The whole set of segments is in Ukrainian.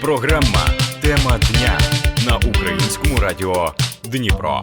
Програма Тема дня на українському радіо Дніпро.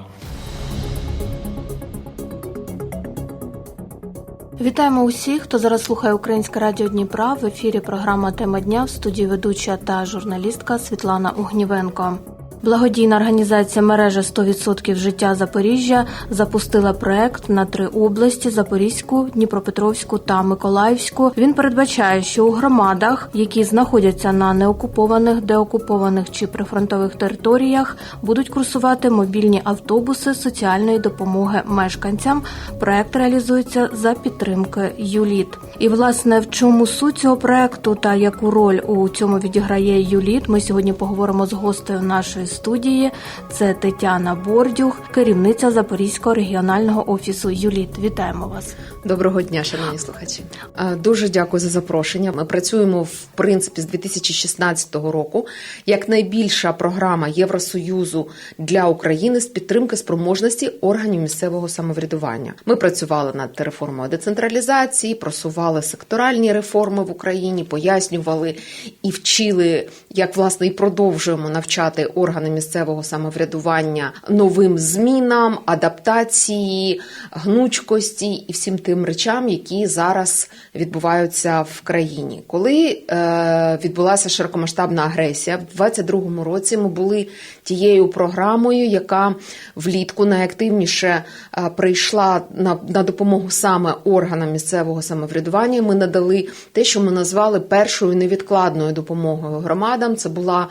Вітаємо усіх, хто зараз слухає Українське радіо Дніпра. В ефірі програма Тема дня в студії ведуча та журналістка Світлана Угнівенко. Благодійна організація мережа 100% життя Запоріжжя запустила проект на три області: Запорізьку, Дніпропетровську та Миколаївську. Він передбачає, що у громадах, які знаходяться на неокупованих, деокупованих чи прифронтових територіях, будуть курсувати мобільні автобуси соціальної допомоги мешканцям. Проект реалізується за підтримки ЮЛІТ. І власне в чому суть цього проекту та яку роль у цьому відіграє ЮЛІТ, ми сьогодні поговоримо з гостею нашої студії. Це Тетяна Бордюх, керівниця Запорізького регіонального офісу ЮЛІТ. Вітаємо вас. Доброго дня, шановні слухачі. Е, Дуже дякую за запрошення. Ми працюємо в принципі з 2016 року як найбільша програма Євросоюзу для України з підтримки спроможності органів місцевого самоврядування. Ми працювали над реформою децентралізації, просували секторальні реформи в Україні, пояснювали і вчили, як власне і продовжуємо навчати органи місцевого самоврядування новим змінам, адаптації, гнучкості і всім тим речам, які зараз відбуваються в країні. Коли е, відбулася широкомасштабна агресія, в 22-му році ми були тією програмою, яка влітку найактивніше е, прийшла на, на допомогу саме органам місцевого самоврядування. Ми надали те, що ми назвали першою невідкладною допомогою громадам. Це була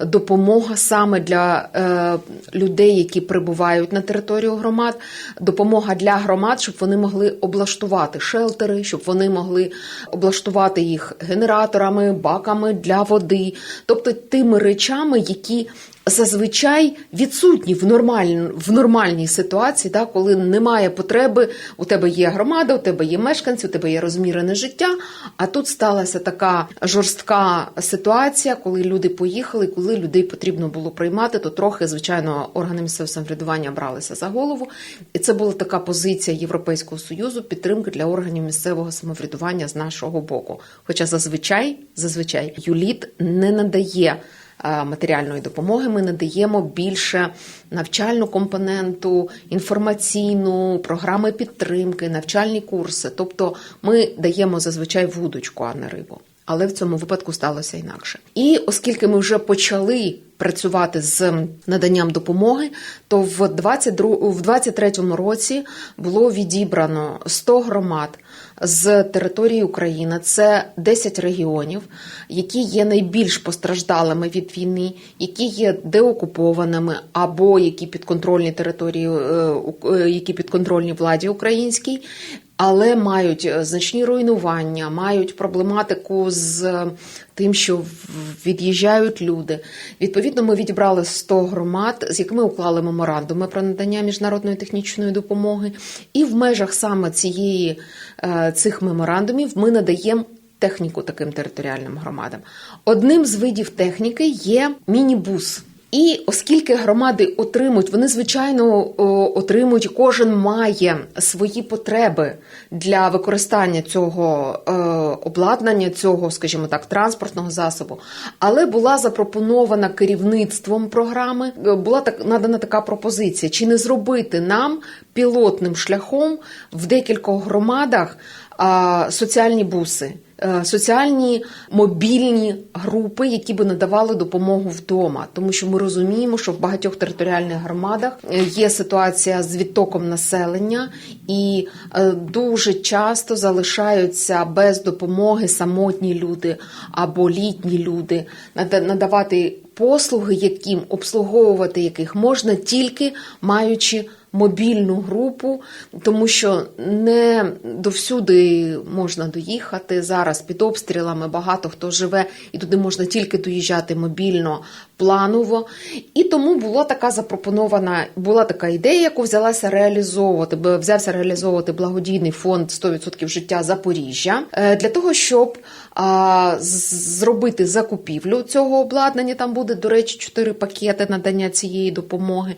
допомога саме для е, людей, які прибувають на територію громад, допомога для громад, щоб вони могли облаштувати шелтери, щоб вони могли облаштувати їх генераторами, баками для води, тобто тими речами, які Зазвичай відсутні в нормаль... в нормальній ситуації, да, коли немає потреби, у тебе є громада, у тебе є мешканці, у тебе є розмірене життя. А тут сталася така жорстка ситуація, коли люди поїхали, коли людей потрібно було приймати, то трохи, звичайно, органи місцевого самоврядування бралися за голову. І це була така позиція Європейського союзу підтримки для органів місцевого самоврядування з нашого боку. Хоча зазвичай, зазвичай юліт не надає матеріальної допомоги ми надаємо більше навчальну компоненту, інформаційну, програми підтримки, навчальні курси. Тобто ми даємо зазвичай вудочку, а не рибу. Але в цьому випадку сталося інакше. І оскільки ми вже почали працювати з наданням допомоги, то в 22, в 23-му році було відібрано 100 громад з території України. Це 10 регіонів, які є найбільш постраждалими від війни, які є деокупованими або які підконтрольні території, які підконтрольні владі українській. Але мають значні руйнування, мають проблематику з тим, що від'їжджають люди. Відповідно, ми відібрали 100 громад, з якими уклали меморандуми про надання міжнародної технічної допомоги, і в межах саме цієї цих меморандумів ми надаємо. Техніку таким територіальним громадам. Одним з видів техніки є мінібус. І оскільки громади отримують, вони звичайно отримують, кожен має свої потреби для використання цього обладнання, цього, скажімо так, транспортного засобу. Але була запропонована керівництвом програми, була так надана така пропозиція: чи не зробити нам пілотним шляхом в декількох громадах соціальні буси. Соціальні мобільні групи, які би надавали допомогу вдома, тому що ми розуміємо, що в багатьох територіальних громадах є ситуація з відтоком населення, і дуже часто залишаються без допомоги самотні люди або літні люди, надавати послуги, яким обслуговувати яких можна тільки маючи мобільну групу, тому що не довсюди можна доїхати. Зараз під обстрілами багато хто живе, і туди можна тільки доїжджати мобільно, планово. І тому була така запропонована, була така ідея, яку взялася реалізовувати, взявся реалізовувати благодійний фонд 100% життя Запоріжжя для того, щоб а, зробити закупівлю цього обладнання. Там буде, до речі, чотири пакети надання цієї допомоги,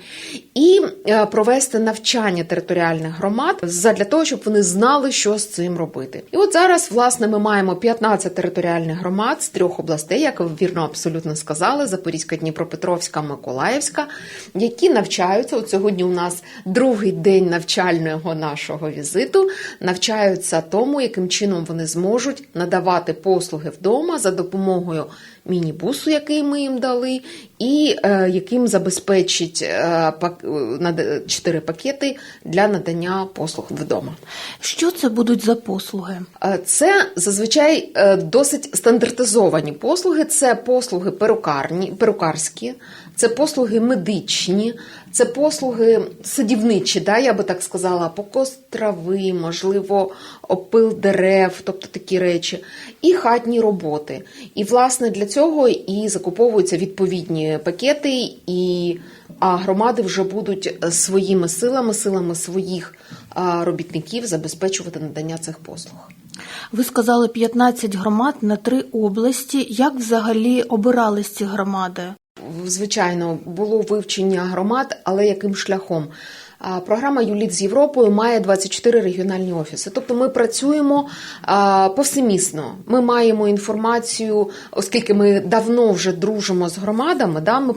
і е, провести навчання територіальних громад для того, щоб вони знали, що з цим робити. І от зараз, власне, ми маємо 15 територіальних громад з трьох областей, як ви вірно абсолютно сказали: Запорізька, Дніпропетровська, Миколаївська, які навчаються. От сьогодні у нас другий день навчального нашого візиту. Навчаються тому, яким чином вони зможуть надавати послуги вдома за допомогою міні-бусу, який ми їм дали, і е, яким забезпечить е, пак, е, над- чотири пакети для надання послуг вдома. Що це будуть за послуги? Це зазвичай досить стандартизовані послуги. Це послуги перукарні, перукарські, це послуги медичні, це послуги садівничі, да, я би так сказала, покос трави, можливо, опил дерев, тобто такі речі, і хатні роботи. І власне для цього і закуповуються відповідні пакети, і а громади вже будуть своїми силами, силами своїх робітників забезпечувати надання цих послуг. Ви сказали 15 громад на три області. Як взагалі обирались ці громади? Звичайно, було вивчення громад, але яким шляхом? Програма ЮЛІТ з Європою має 24 регіональні офіси. Тобто ми працюємо повсемісно. Ми маємо інформацію, оскільки ми давно вже дружимо з громадами. Да, ми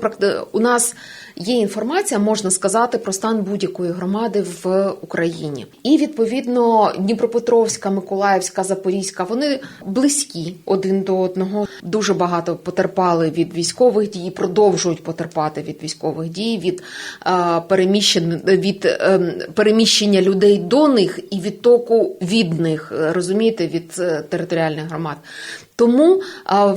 у нас є інформація, можна сказати, про стан будь-якої громади в Україні. І відповідно Дніпропетровська, Миколаївська, Запорізька вони близькі один до одного. Дуже багато потерпали від військових дій, продовжують потерпати від військових дій, від переміщень від е, переміщення людей до них і відтоку від них, е, розумієте, від е, територіальних громад. Тому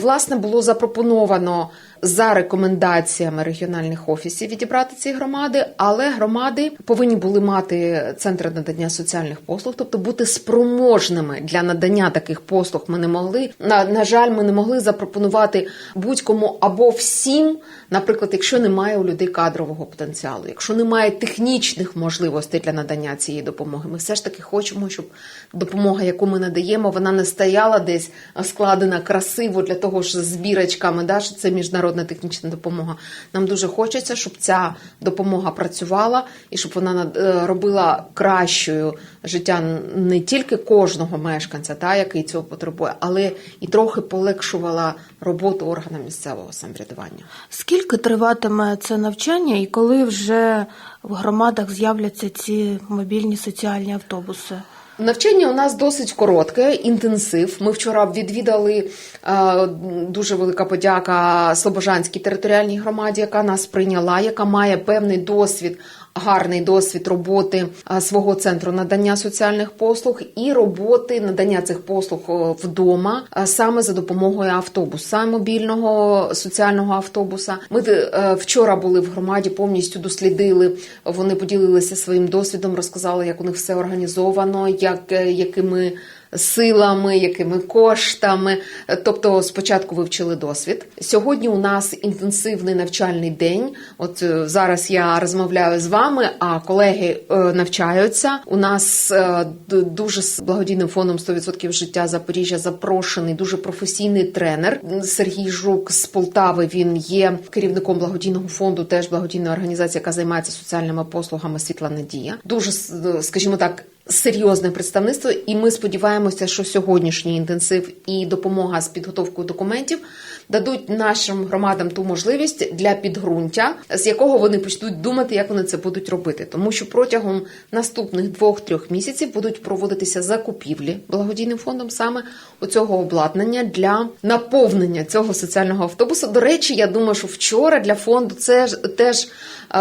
власне було запропоновано за рекомендаціями регіональних офісів відібрати ці громади, але громади повинні були мати центри надання соціальних послуг, тобто бути спроможними для надання таких послуг. Ми не могли на, на жаль, ми не могли запропонувати будь-кому або всім, наприклад, якщо немає у людей кадрового потенціалу, якщо немає технічних можливостей для надання цієї допомоги. Ми все ж таки хочемо, щоб допомога, яку ми надаємо, вона не стояла десь а складена красиво для того, з збірочками, да, що це міжнародна технічна допомога. Нам дуже хочеться, щоб ця допомога працювала і щоб вона е, робила кращою життя не тільки кожного мешканця, та, який цього потребує, але і трохи полегшувала роботу органам місцевого самоврядування. Скільки триватиме це навчання, і коли вже в громадах з'являться ці мобільні соціальні автобуси? Навчання у нас досить коротке, інтенсив. Ми вчора відвідали е, дуже велика подяка Слобожанській територіальній громаді, яка нас прийняла, яка має певний досвід. Гарний досвід роботи свого центру надання соціальних послуг і роботи надання цих послуг вдома саме за допомогою автобуса мобільного соціального автобуса. Ми е, вчора були в громаді, повністю дослідили. Вони поділилися своїм досвідом, розказали, як у них все організовано, як е, якими силами, якими коштами. Тобто, спочатку вивчили досвід. Сьогодні у нас інтенсивний навчальний день. От е, зараз я розмовляю з вами, а колеги е, навчаються. У нас е, дуже з благодійним фондом 100% життя Запоріжжя запрошений дуже професійний тренер Сергій Жук з Полтави. Він є керівником благодійного фонду, теж благодійної організації, яка займається соціальними послугами Світла Надія. Дуже скажімо так. Серйозне представництво, і ми сподіваємося, що сьогоднішній інтенсив і допомога з підготовкою документів дадуть нашим громадам ту можливість для підґрунтя, з якого вони почнуть думати, як вони це будуть робити. Тому що протягом наступних двох-трьох місяців будуть проводитися закупівлі благодійним фондом саме у цього обладнання для наповнення цього соціального автобусу. До речі, я думаю, що вчора для фонду це теж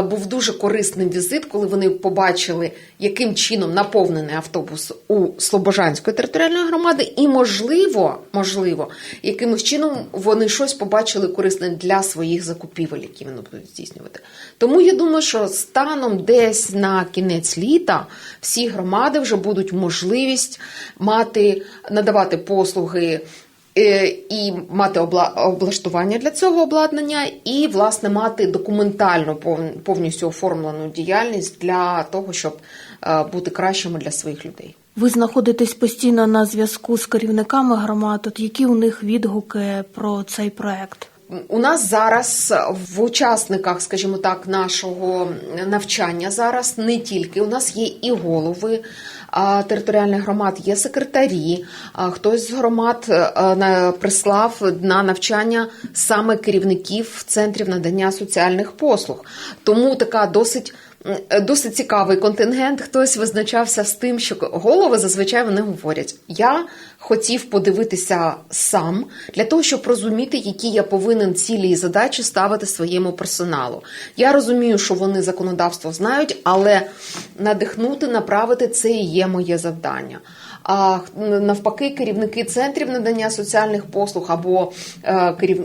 був дуже корисним візит, коли вони побачили, яким чином наповнений автобус у Слобожанської територіальної громади, і можливо, можливо, якимось чином вони щось побачили корисне для своїх закупівель, які вони будуть здійснювати. Тому я думаю, що станом десь на кінець літа всі громади вже будуть можливість мати надавати послуги. Е, І мати обла- облаштування для цього обладнання, і власне мати документально пов- повністю оформлену діяльність для того, щоб е, бути кращими для своїх людей. Ви знаходитесь постійно на зв'язку з керівниками громад. От які у них відгуки про цей проект? У нас зараз в учасниках, скажімо так, нашого навчання зараз не тільки у нас є і голови територіальних громад, є секретарі. Хтось з громад прислав на навчання саме керівників центрів надання соціальних послуг. Тому така досить. М, Досить цікавий контингент. Хтось визначався з тим, що голови зазвичай вони говорять: я хотів подивитися сам для того, щоб розуміти, які я повинен цілі і задачі ставити своєму персоналу. Я розумію, що вони законодавство знають, але надихнути, направити це і є моє завдання. А навпаки, керівники центрів надання соціальних послуг або е, керів...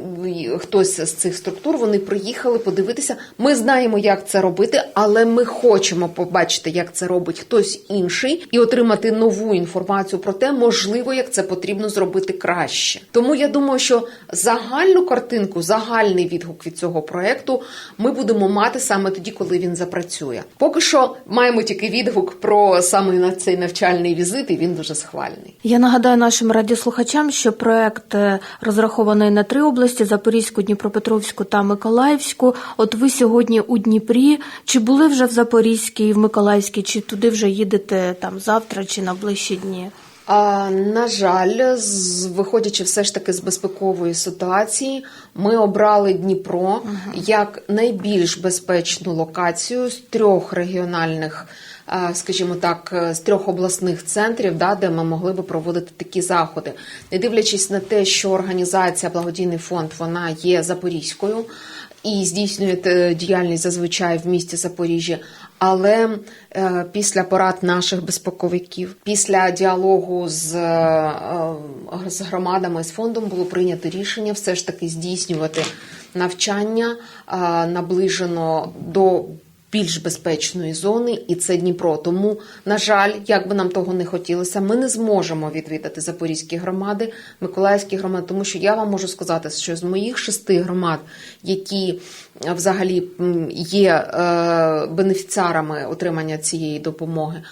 хтось з цих структур вони приїхали подивитися. Ми знаємо, як це робити, але ми хочемо побачити, як це робить хтось інший, і отримати нову інформацію про те, можливо, як це потрібно зробити краще. Тому я думаю, що загальну картинку, загальний відгук від цього проекту ми будемо мати саме тоді, коли він запрацює. Поки що маємо тільки відгук про саме на цей навчальний візит, і він дуже схвалений. Я нагадаю нашим радіослухачам, що проект е, розрахований на три області: Запорізьку, Дніпропетровську та Миколаївську. От ви сьогодні у Дніпрі. Чи були вже в Запорізькій, в Миколаївській, чи туди вже їдете там завтра чи на ближчі дні? А, на жаль, з, виходячи все ж таки з безпекової ситуації, ми обрали Дніпро як найбільш безпечну локацію з трьох регіональних, скажімо так, е, з трьох обласних центрів, да, де ми могли би проводити такі заходи. Не дивлячись на те, що організація Благодійний фонд вона є запорізькою і здійснює е, діяльність зазвичай в місті Запоріжжя. Але е, після порад наших безпековиків, після діалогу з, е, з громадами з фондом було прийнято рішення все ж таки здійснювати навчання е, наближено до більш безпечної зони, і це Дніпро. Тому, на жаль, як би нам того не хотілося, ми не зможемо відвідати запорізькі громади, миколаївські громади, тому що я вам можу сказати, що з моїх шести громад, які е, взагалі є е, бенефіціарами отримання цієї допомоги.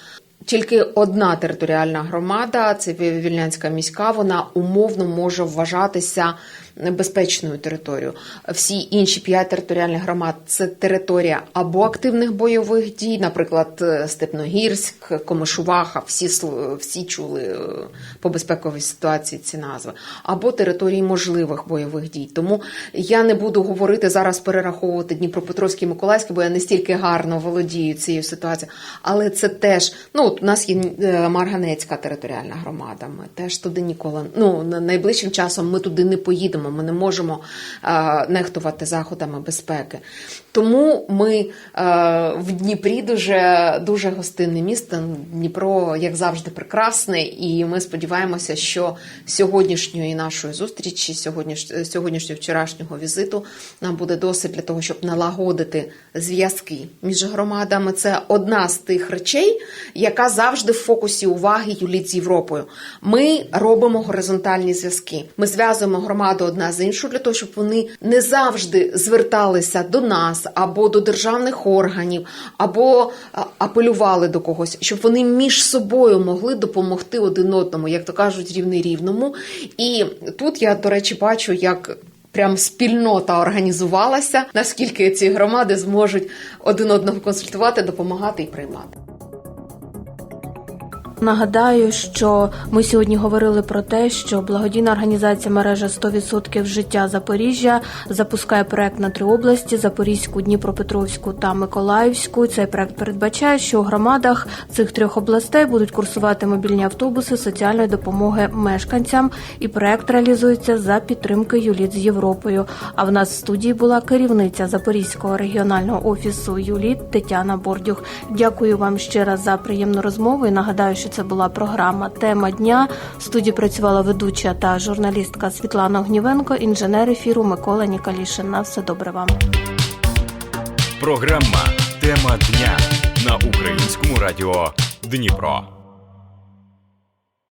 Тільки одна територіальна громада, це Вільнянська міська, вона умовно може вважатися безпечною територією. Всі інші п'ять територіальних громад це територія або активних бойових дій, наприклад, Степногірськ, Комишуваха, всі всі чули е, по безпековій ситуації ці назви, або території можливих бойових дій. Тому я не буду говорити зараз перераховувати Дніпропетровський Миколаївський, бо я не стільки гарно володію цією ситуацією. Але це теж ну от у нас є е, Марганецька територіальна громада. Ми теж туди ніколи ну на- найближчим часом ми туди не поїдемо. Ми не можемо е, нехтувати заходами безпеки. Тому ми е, в Дніпрі дуже дуже гостинне місто. Дніпро, як завжди, прекрасне, і ми сподіваємося, що сьогоднішньої нашої зустрічі, сьогодніш, сьогоднішнього вчорашнього візиту нам буде досить для того, щоб налагодити зв'язки між громадами. Це одна з тих речей, яка завжди в фокусі уваги юліт з Європою. Ми робимо горизонтальні зв'язки. Ми зв'язуємо громаду одна з іншою для того, щоб вони не завжди зверталися до нас або до державних органів, або апелювали до когось, щоб вони між собою могли допомогти один одному, як то кажуть, рівний рівному. І тут я, до речі, бачу, як. Прям спільнота організувалася, наскільки ці громади зможуть один одного консультувати, допомагати і приймати. Нагадаю, що ми сьогодні говорили про те, що благодійна організація мережа 100% життя Запоріжжя запускає проект на три області: Запорізьку, Дніпропетровську та Миколаївську. Цей проект передбачає, що у громадах цих трьох областей будуть курсувати мобільні автобуси соціальної допомоги мешканцям. І проект реалізується за підтримки Юліт з Європою. А в нас в студії була керівниця Запорізького регіонального офісу Юліт Тетяна Бордюх. Дякую вам ще раз за приємну розмову. І нагадаю, що це була програма Тема дня. В студії працювала ведуча та журналістка Світлана Огнівенко, інженер ефіру Микола Нікалішин. На все добре вам. Програма Тема дня на українському радіо Дніпро.